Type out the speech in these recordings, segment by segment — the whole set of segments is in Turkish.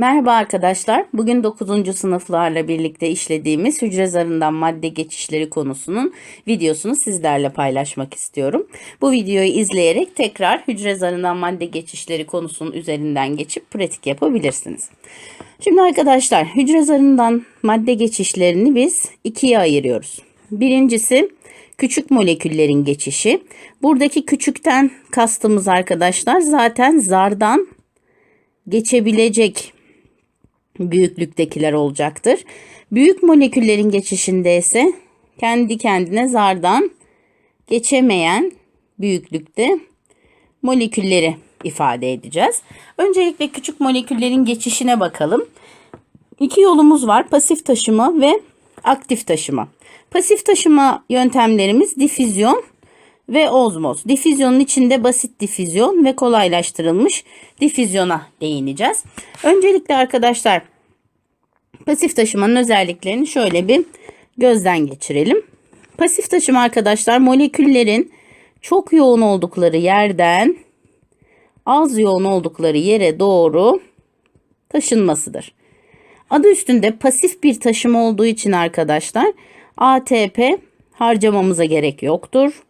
Merhaba arkadaşlar. Bugün 9. sınıflarla birlikte işlediğimiz hücre zarından madde geçişleri konusunun videosunu sizlerle paylaşmak istiyorum. Bu videoyu izleyerek tekrar hücre zarından madde geçişleri konusunun üzerinden geçip pratik yapabilirsiniz. Şimdi arkadaşlar hücre zarından madde geçişlerini biz ikiye ayırıyoruz. Birincisi küçük moleküllerin geçişi. Buradaki küçükten kastımız arkadaşlar zaten zardan geçebilecek büyüklüktekiler olacaktır. Büyük moleküllerin geçişinde ise kendi kendine zardan geçemeyen büyüklükte molekülleri ifade edeceğiz. Öncelikle küçük moleküllerin geçişine bakalım. İki yolumuz var. Pasif taşıma ve aktif taşıma. Pasif taşıma yöntemlerimiz difüzyon ve ozmoz. Difüzyonun içinde basit difüzyon ve kolaylaştırılmış difüzyona değineceğiz. Öncelikle arkadaşlar pasif taşımanın özelliklerini şöyle bir gözden geçirelim. Pasif taşıma arkadaşlar moleküllerin çok yoğun oldukları yerden az yoğun oldukları yere doğru taşınmasıdır. Adı üstünde pasif bir taşıma olduğu için arkadaşlar ATP harcamamıza gerek yoktur.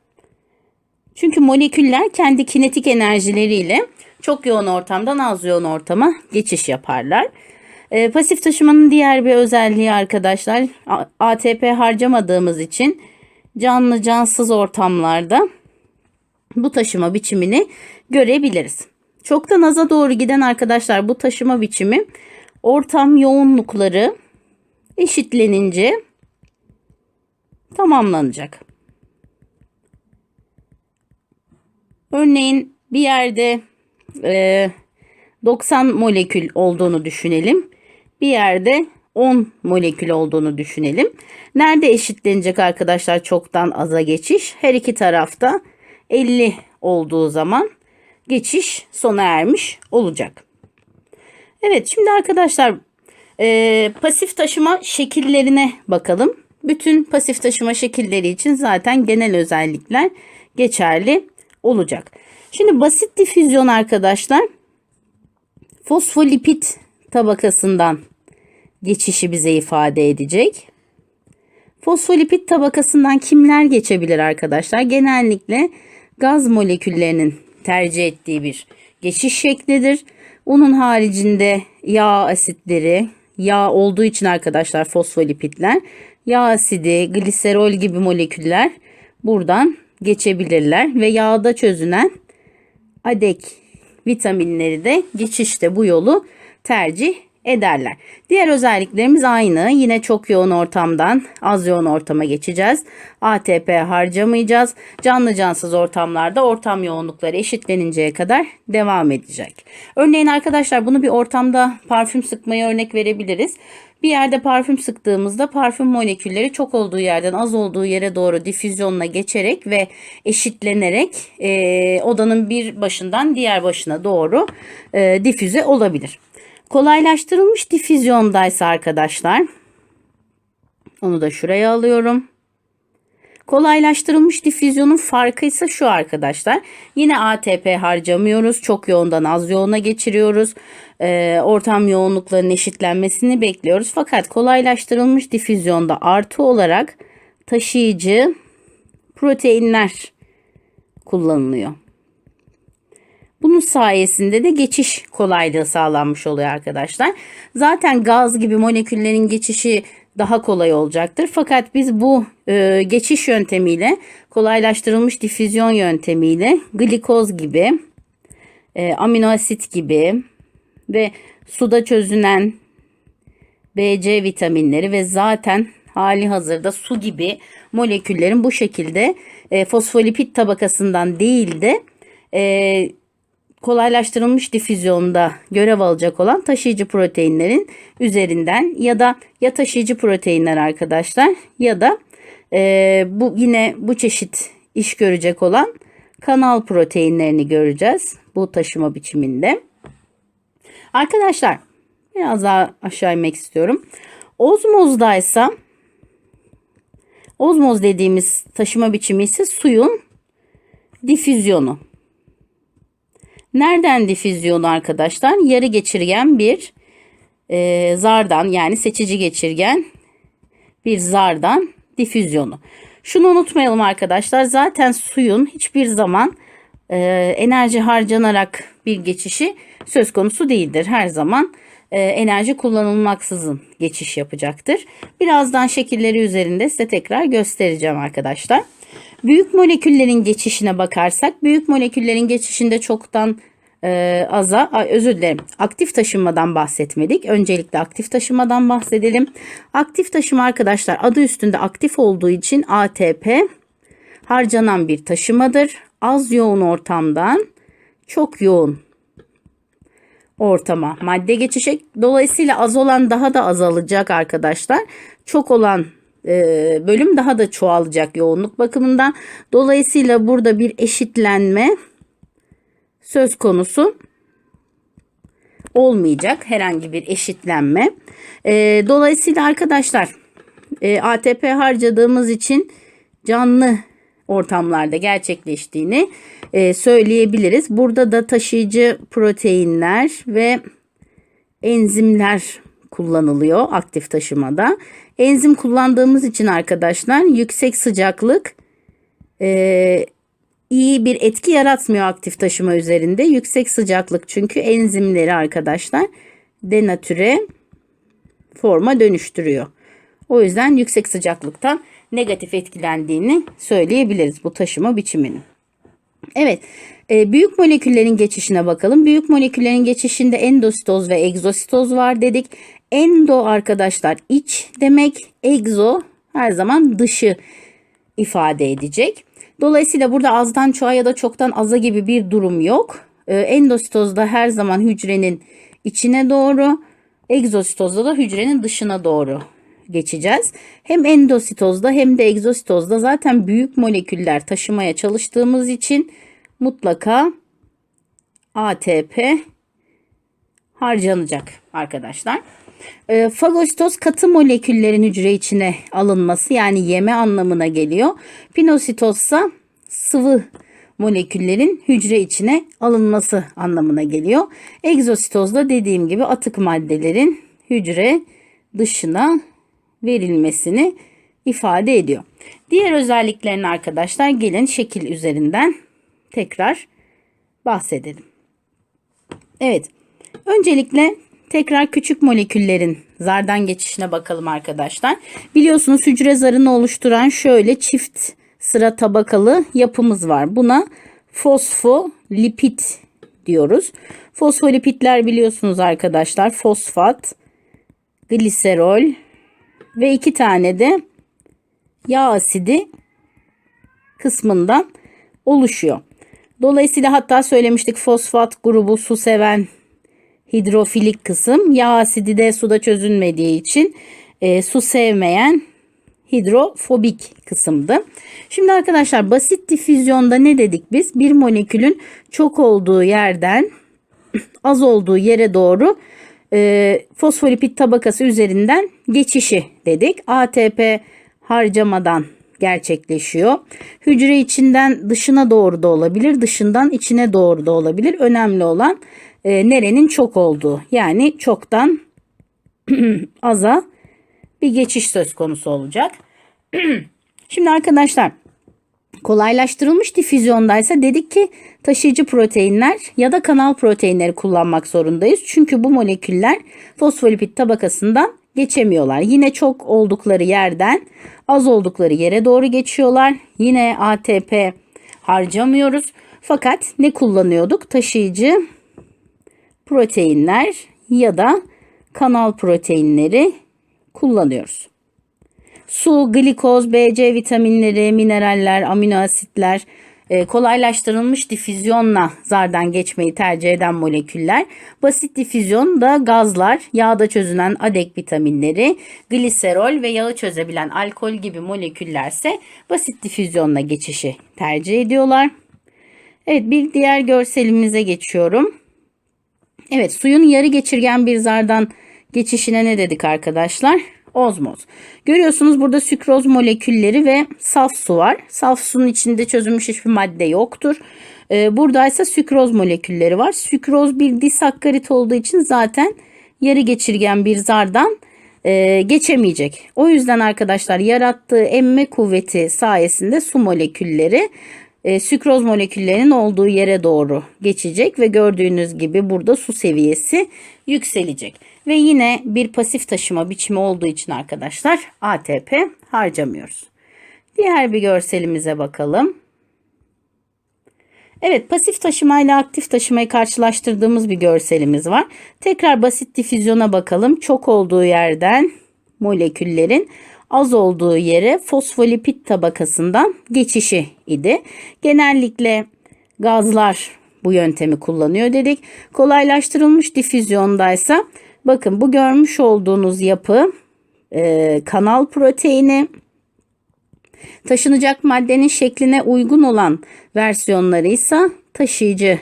Çünkü moleküller kendi kinetik enerjileriyle çok yoğun ortamdan az yoğun ortama geçiş yaparlar. E, pasif taşımanın diğer bir özelliği arkadaşlar ATP harcamadığımız için canlı cansız ortamlarda bu taşıma biçimini görebiliriz. Çoktan aza doğru giden arkadaşlar bu taşıma biçimi ortam yoğunlukları eşitlenince tamamlanacak. Örneğin bir yerde e, 90 molekül olduğunu düşünelim. Bir yerde 10 molekül olduğunu düşünelim. Nerede eşitlenecek arkadaşlar çoktan aza geçiş? Her iki tarafta 50 olduğu zaman geçiş sona ermiş olacak. Evet şimdi arkadaşlar e, pasif taşıma şekillerine bakalım. Bütün pasif taşıma şekilleri için zaten genel özellikler geçerli olacak. Şimdi basit difüzyon arkadaşlar fosfolipid tabakasından geçişi bize ifade edecek. Fosfolipid tabakasından kimler geçebilir arkadaşlar? Genellikle gaz moleküllerinin tercih ettiği bir geçiş şeklidir. Onun haricinde yağ asitleri, yağ olduğu için arkadaşlar fosfolipidler, yağ asidi, gliserol gibi moleküller buradan geçebilirler ve yağda çözünen adek vitaminleri de geçişte bu yolu tercih ederler. Diğer özelliklerimiz aynı. Yine çok yoğun ortamdan az yoğun ortama geçeceğiz. ATP harcamayacağız. Canlı cansız ortamlarda ortam yoğunlukları eşitleninceye kadar devam edecek. Örneğin arkadaşlar bunu bir ortamda parfüm sıkmaya örnek verebiliriz. Bir yerde parfüm sıktığımızda parfüm molekülleri çok olduğu yerden az olduğu yere doğru difüzyonla geçerek ve eşitlenerek e, odanın bir başından diğer başına doğru e, difüze olabilir. Kolaylaştırılmış difüzyondaysa arkadaşlar onu da şuraya alıyorum. Kolaylaştırılmış difüzyonun farkı ise şu arkadaşlar. Yine ATP harcamıyoruz. Çok yoğundan az yoğuna geçiriyoruz. Ee, ortam yoğunluklarının eşitlenmesini bekliyoruz. Fakat kolaylaştırılmış difüzyonda artı olarak taşıyıcı proteinler kullanılıyor. Bunun sayesinde de geçiş kolaylığı sağlanmış oluyor arkadaşlar. Zaten gaz gibi moleküllerin geçişi daha kolay olacaktır. Fakat biz bu e, geçiş yöntemiyle kolaylaştırılmış difüzyon yöntemiyle glikoz gibi, e, amino asit gibi ve suda çözünen BC vitaminleri ve zaten hali hazırda su gibi moleküllerin bu şekilde e, fosfolipid tabakasından değil de e, kolaylaştırılmış difüzyonda görev alacak olan taşıyıcı proteinlerin üzerinden ya da ya taşıyıcı proteinler arkadaşlar ya da e, bu yine bu çeşit iş görecek olan kanal proteinlerini göreceğiz bu taşıma biçiminde. Arkadaşlar biraz daha aşağı inmek istiyorum. Ozmozdaysa ozmoz dediğimiz taşıma biçimi ise suyun difüzyonu. Nereden difüzyonu arkadaşlar? Yarı geçirgen bir e, zardan yani seçici geçirgen bir zardan difüzyonu. Şunu unutmayalım arkadaşlar. Zaten suyun hiçbir zaman e, enerji harcanarak bir geçişi söz konusu değildir. Her zaman e, enerji kullanılmaksızın geçiş yapacaktır. Birazdan şekilleri üzerinde size tekrar göstereceğim arkadaşlar. Büyük moleküllerin geçişine bakarsak büyük moleküllerin geçişinde çoktan e, aza ay, özür dilerim aktif taşınmadan bahsetmedik. Öncelikle aktif taşımadan bahsedelim. Aktif taşıma arkadaşlar adı üstünde aktif olduğu için ATP harcanan bir taşımadır. Az yoğun ortamdan çok yoğun ortama madde geçecek. Dolayısıyla az olan daha da azalacak arkadaşlar. Çok olan bölüm daha da çoğalacak yoğunluk bakımından. Dolayısıyla burada bir eşitlenme söz konusu olmayacak herhangi bir eşitlenme. E, dolayısıyla arkadaşlar e, ATP harcadığımız için canlı ortamlarda gerçekleştiğini e, söyleyebiliriz. Burada da taşıyıcı proteinler ve enzimler kullanılıyor aktif taşımada. Enzim kullandığımız için arkadaşlar yüksek sıcaklık e, iyi bir etki yaratmıyor aktif taşıma üzerinde. Yüksek sıcaklık çünkü enzimleri arkadaşlar denatüre forma dönüştürüyor. O yüzden yüksek sıcaklıktan negatif etkilendiğini söyleyebiliriz bu taşıma biçiminin. Evet, e, büyük moleküllerin geçişine bakalım. Büyük moleküllerin geçişinde endositoz ve egzositoz var dedik. Endo arkadaşlar iç demek, egzo her zaman dışı ifade edecek. Dolayısıyla burada azdan çoğa ya da çoktan aza gibi bir durum yok. E, endositozda her zaman hücrenin içine doğru, egzositozda da hücrenin dışına doğru geçeceğiz. Hem endositozda hem de egzositozda zaten büyük moleküller taşımaya çalıştığımız için mutlaka ATP harcanacak arkadaşlar. E, fagositoz katı moleküllerin hücre içine alınması yani yeme anlamına geliyor. Pinositoz sıvı moleküllerin hücre içine alınması anlamına geliyor. Egzositoz da dediğim gibi atık maddelerin hücre dışına verilmesini ifade ediyor. Diğer özelliklerini arkadaşlar gelin şekil üzerinden tekrar bahsedelim. Evet. Öncelikle tekrar küçük moleküllerin zardan geçişine bakalım arkadaşlar. Biliyorsunuz hücre zarını oluşturan şöyle çift sıra tabakalı yapımız var. Buna fosfolipid diyoruz. Fosfolipidler biliyorsunuz arkadaşlar fosfat, gliserol, ve iki tane de yağ asidi kısmından oluşuyor. Dolayısıyla hatta söylemiştik fosfat grubu su seven hidrofilik kısım. Yağ asidi de suda çözünmediği için e, su sevmeyen hidrofobik kısımdı. Şimdi arkadaşlar basit difüzyonda ne dedik biz? Bir molekülün çok olduğu yerden az olduğu yere doğru e, fosfolipid tabakası üzerinden geçişi dedik. ATP harcamadan gerçekleşiyor. Hücre içinden dışına doğru da olabilir, dışından içine doğru da olabilir. Önemli olan e, nerenin çok olduğu. Yani çoktan aza bir geçiş söz konusu olacak. Şimdi arkadaşlar Kolaylaştırılmış difüzyondaysa dedik ki taşıyıcı proteinler ya da kanal proteinleri kullanmak zorundayız. Çünkü bu moleküller fosfolipid tabakasından geçemiyorlar. Yine çok oldukları yerden az oldukları yere doğru geçiyorlar. Yine ATP harcamıyoruz. Fakat ne kullanıyorduk? Taşıyıcı proteinler ya da kanal proteinleri kullanıyoruz. Su, glikoz, BC vitaminleri, mineraller, amino asitler, e, kolaylaştırılmış difüzyonla zardan geçmeyi tercih eden moleküller. Basit difüzyon da gazlar, yağda çözünen adek vitaminleri, gliserol ve yağı çözebilen alkol gibi moleküllerse basit difüzyonla geçişi tercih ediyorlar. Evet bir diğer görselimize geçiyorum. Evet suyun yarı geçirgen bir zardan geçişine ne dedik arkadaşlar? Ozmoz. Görüyorsunuz burada sükroz molekülleri ve saf su var. Saf sunun içinde çözülmüş hiçbir madde yoktur. Ee, burada ise sükroz molekülleri var. Sükroz bir disakkarit olduğu için zaten yarı geçirgen bir zardan e, geçemeyecek. O yüzden arkadaşlar yarattığı emme kuvveti sayesinde su molekülleri e, sükroz moleküllerinin olduğu yere doğru geçecek ve gördüğünüz gibi burada su seviyesi yükselecek. Ve yine bir pasif taşıma biçimi olduğu için arkadaşlar ATP harcamıyoruz. Diğer bir görselimize bakalım. Evet pasif taşıma ile aktif taşımayı karşılaştırdığımız bir görselimiz var. Tekrar basit difüzyona bakalım. Çok olduğu yerden moleküllerin az olduğu yere fosfolipid tabakasından geçişi idi. Genellikle gazlar bu yöntemi kullanıyor dedik. Kolaylaştırılmış difüzyondaysa bakın bu görmüş olduğunuz yapı e, kanal proteini Taşınacak maddenin şekline uygun olan versiyonları ise taşıyıcı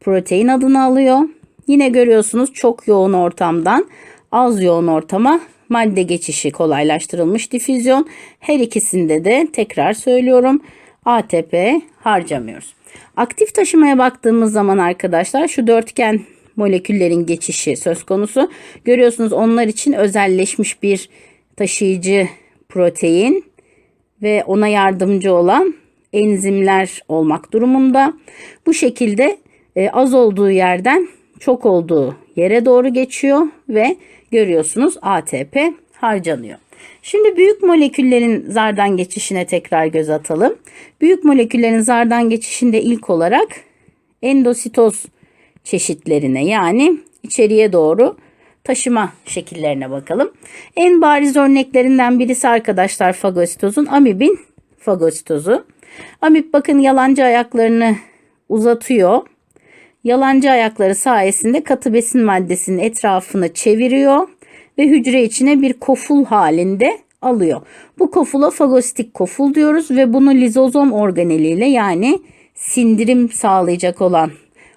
protein adını alıyor. Yine görüyorsunuz çok yoğun ortamdan az yoğun ortama madde geçişi kolaylaştırılmış difüzyon. Her ikisinde de tekrar söylüyorum ATP harcamıyoruz. Aktif taşımaya baktığımız zaman arkadaşlar şu dörtgen moleküllerin geçişi söz konusu. Görüyorsunuz onlar için özelleşmiş bir taşıyıcı protein ve ona yardımcı olan enzimler olmak durumunda. Bu şekilde e, az olduğu yerden çok olduğu yere doğru geçiyor ve görüyorsunuz ATP harcanıyor. Şimdi büyük moleküllerin zardan geçişine tekrar göz atalım. Büyük moleküllerin zardan geçişinde ilk olarak endositoz çeşitlerine yani içeriye doğru taşıma şekillerine bakalım. En bariz örneklerinden birisi arkadaşlar fagositozun amibin fagositozu. Amip bakın yalancı ayaklarını uzatıyor. Yalancı ayakları sayesinde katı besin maddesinin etrafını çeviriyor ve hücre içine bir koful halinde alıyor. Bu kofula fagositik koful diyoruz ve bunu lizozom organeliyle yani sindirim sağlayacak olan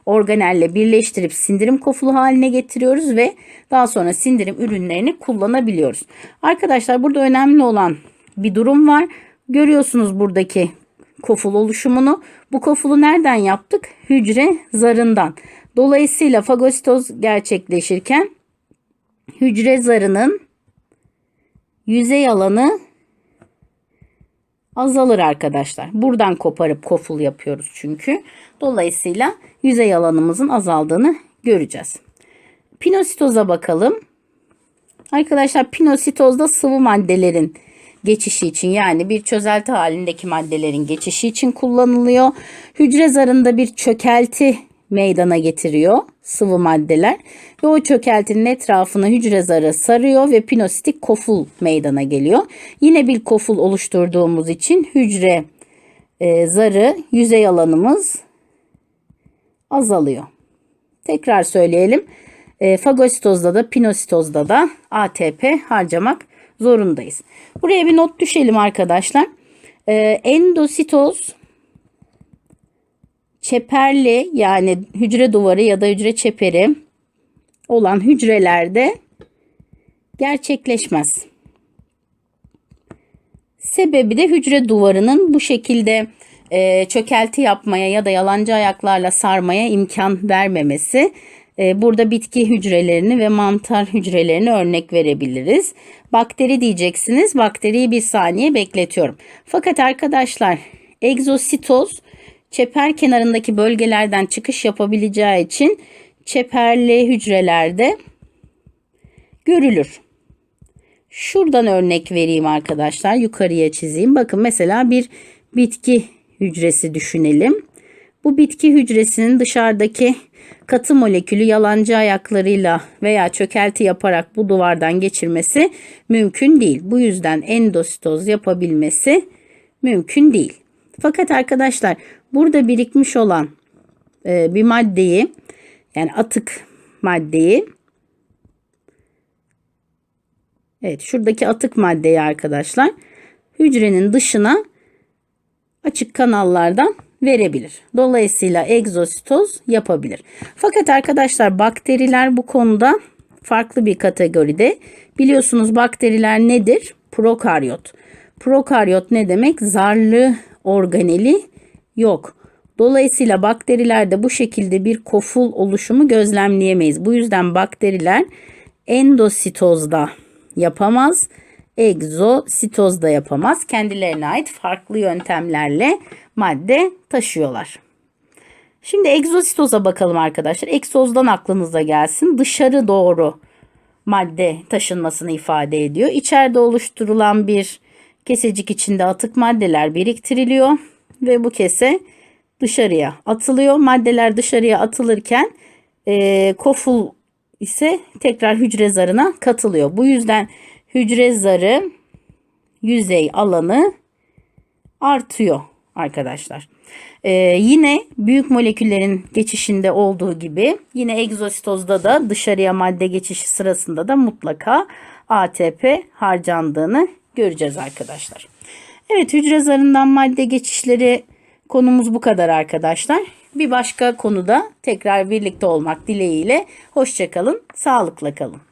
organelle birleştirip sindirim kofulu haline getiriyoruz ve daha sonra sindirim ürünlerini kullanabiliyoruz. Arkadaşlar burada önemli olan bir durum var. Görüyorsunuz buradaki koful oluşumunu. Bu kofulu nereden yaptık? Hücre zarından. Dolayısıyla fagositoz gerçekleşirken hücre zarının yüzey alanı azalır arkadaşlar. Buradan koparıp koful yapıyoruz çünkü. Dolayısıyla yüzey alanımızın azaldığını göreceğiz. Pinositoza bakalım. Arkadaşlar pinositozda sıvı maddelerin geçişi için yani bir çözelti halindeki maddelerin geçişi için kullanılıyor. Hücre zarında bir çökelti meydana getiriyor sıvı maddeler ve o çökeltinin etrafını hücre zarı sarıyor ve pinositik koful meydana geliyor. Yine bir koful oluşturduğumuz için hücre e, zarı yüzey alanımız azalıyor. Tekrar söyleyelim. E, fagositozda da pinositozda da ATP harcamak zorundayız. Buraya bir not düşelim arkadaşlar. E, endositoz çeperli yani hücre duvarı ya da hücre çeperi olan hücrelerde gerçekleşmez. Sebebi de hücre duvarının bu şekilde e, çökelti yapmaya ya da yalancı ayaklarla sarmaya imkan vermemesi. E, burada bitki hücrelerini ve mantar hücrelerini örnek verebiliriz. Bakteri diyeceksiniz. Bakteriyi bir saniye bekletiyorum. Fakat arkadaşlar egzositoz çeper kenarındaki bölgelerden çıkış yapabileceği için çeperli hücrelerde görülür. Şuradan örnek vereyim arkadaşlar. Yukarıya çizeyim. Bakın mesela bir bitki hücresi düşünelim. Bu bitki hücresinin dışarıdaki katı molekülü yalancı ayaklarıyla veya çökelti yaparak bu duvardan geçirmesi mümkün değil. Bu yüzden endositoz yapabilmesi mümkün değil. Fakat arkadaşlar burada birikmiş olan e, bir maddeyi yani atık maddeyi Evet şuradaki atık maddeyi arkadaşlar hücrenin dışına açık kanallardan verebilir. Dolayısıyla egzositoz yapabilir. Fakat arkadaşlar bakteriler bu konuda farklı bir kategoride. Biliyorsunuz bakteriler nedir? Prokaryot. Prokaryot ne demek? Zarlı organeli yok. Dolayısıyla bakterilerde bu şekilde bir koful oluşumu gözlemleyemeyiz. Bu yüzden bakteriler endositozda yapamaz, egzositozda yapamaz. Kendilerine ait farklı yöntemlerle madde taşıyorlar. Şimdi egzositoza bakalım arkadaşlar. Egzozdan aklınıza gelsin. Dışarı doğru madde taşınmasını ifade ediyor. İçeride oluşturulan bir kesecik içinde atık maddeler biriktiriliyor ve bu kese dışarıya atılıyor. Maddeler dışarıya atılırken e, koful ise tekrar hücre zarına katılıyor. Bu yüzden hücre zarı yüzey alanı artıyor arkadaşlar. Ee, yine büyük moleküllerin geçişinde olduğu gibi yine egzositozda da dışarıya madde geçişi sırasında da mutlaka ATP harcandığını göreceğiz arkadaşlar. Evet hücre zarından madde geçişleri konumuz bu kadar arkadaşlar. Bir başka konuda tekrar birlikte olmak dileğiyle hoşçakalın, sağlıkla kalın.